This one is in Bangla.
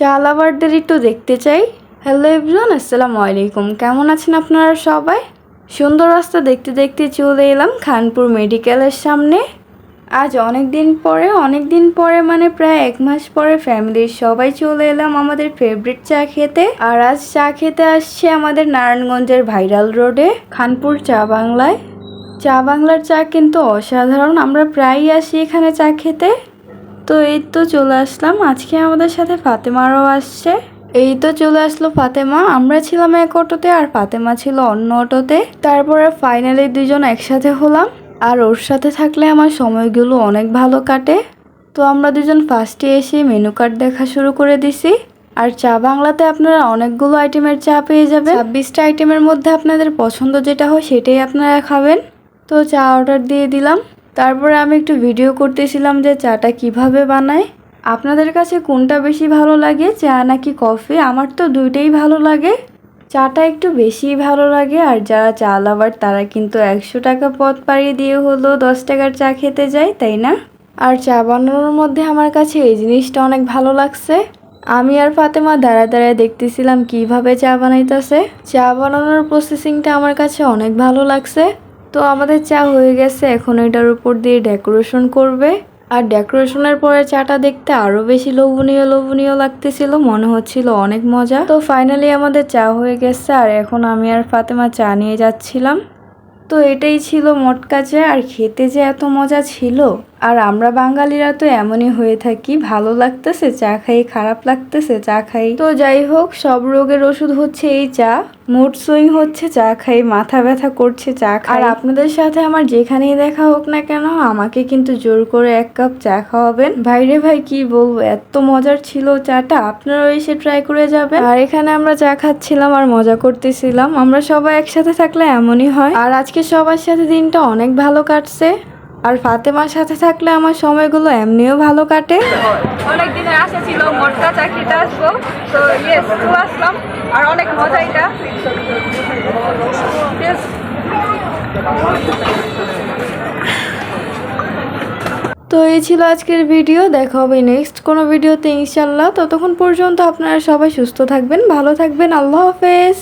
চা লাভারদের একটু দেখতে চাই। হ্যালো এভরিওয়ান আসসালামু আলাইকুম। কেমন আছেন আপনারা সবাই? সুন্দর রাস্তা দেখতে দেখতে চলে এলাম খানপুর মেডিকেলের সামনে। আজ অনেক দিন পরে অনেক দিন পরে মানে প্রায় এক মাস পরে ফ্যামিলির সবাই চলে এলাম আমাদের ফেভারিট চা খেতে। আর আজ চা খেতে আসছে আমাদের নারায়ণগঞ্জের ভাইরাল রোডে খানপুর চা বাংলায়। চা বাংলার চা কিন্তু অসাধারণ। আমরা প্রায়ই আসি এখানে চা খেতে। তো এই তো চলে আসলাম। আজকে আমাদের সাথে ফাতেমারও আসছে। এই তো চলে আসলো ফাতেমা। আমরা ছিলাম এক অটোতে আর ফাতেমা ছিল অন্য অটোতে। তারপরে ফাইনালি দুজন একসাথে হলাম। আর ওর সাথে থাকলে আমার সময়গুলো অনেক ভালো কাটে। তো আমরা দুজন ফার্স্টে এসে মেনু কার্ড দেখা শুরু করে দিছি। আর চা বাংলাতে আপনারা অনেকগুলো আইটেমের চা পেয়ে যাবেন। ছাব্বিশটা আইটেমের মধ্যে আপনাদের পছন্দ যেটা হয় সেটাই আপনারা খাবেন। তো চা অর্ডার দিয়ে দিলাম। তারপরে আমি একটু ভিডিও করতেছিলাম যে চাটা কীভাবে বানায়। আপনাদের কাছে কোনটা বেশি ভালো লাগে, চা নাকি কফি? আমার তো দুইটাই ভালো লাগে। চাটা একটু বেশিই ভালো লাগে, আর যারা চা লাভার তারা কিন্তু একশো টাকা পথ পাড়িয়ে দিয়ে হলো দশ টাকার চা খেতে যায়, তাই না? আর চা বানানোর মধ্যে আমার কাছে এই জিনিসটা অনেক ভালো লাগছে। আমি আর ফাতেমা দাঁড়া দাঁড়ায় দেখতেছিলাম কীভাবে চা বানাইতেছে। চা বানানোর প্রসেসিংটা আমার কাছে অনেক ভালো লাগছে। তো আমাদের চা হয়ে গেছে, এখন এটার উপর দিয়ে ডেকোরেশন করবে। আর ডেকোরেশনের পরে চাটা দেখতে আরও বেশি লোভনীয় লোভনীয় লাগতেছিল, মনে হচ্ছিল অনেক মজা। তো ফাইনালি আমাদের চা হয়ে গেছে, আর এখন আমি আর ফাতেমা চা নিয়ে যাচ্ছিলাম। তো এটাই ছিল মটকা চা আর খেতে যে এত মজা ছিল আর আমরা বাঙালিরা তো এমনই হয়ে থাকি ভালো লাগতেছে চা খাই খারাপ লাগতেছে চা খাই। তো যাই হোক সব রোগের ওষুধ হচ্ছে এই চা মুড সুইং হচ্ছে চা খাই মাথা ব্যথা করছে চা খাই। আর আপনাদের সাথে আমার যেখানেই দেখা হোক না কেন আমাকে কিন্তু জোর করে এক কাপ চা খাওয়াবেন। ভাইরে ভাই কি বলব এত মজার ছিল চাটা আপনারাও এসে ট্রাই করে যাবেন। আর এখানে আমরা চা খাচ্ছিলাম আর মজা করতেছিলাম। আমরা সবাই একসাথে থাকলে এমনই হয়। আর আজকে সবার সাথে দিনটা অনেক ভালো কাটছে। আর ফাতেমার সাথে থাকলে আমার সময়গুলো এমনিও ভালো কাটে। অনেক দিনের আশা ছিল মটকা চা আসব। তো ইয়েস চলে আসলাম। আর অনেক মজা এটা। তো এই ছিল আজকের ভিডিও। দেখা হবে নেক্সট কোনো ভিডিওতে ইনশাল্লাহ ততক্ষণ পর্যন্ত আপনারা সবাই সুস্থ থাকবেন ভালো থাকবেন। আল্লাহ হাফেজ।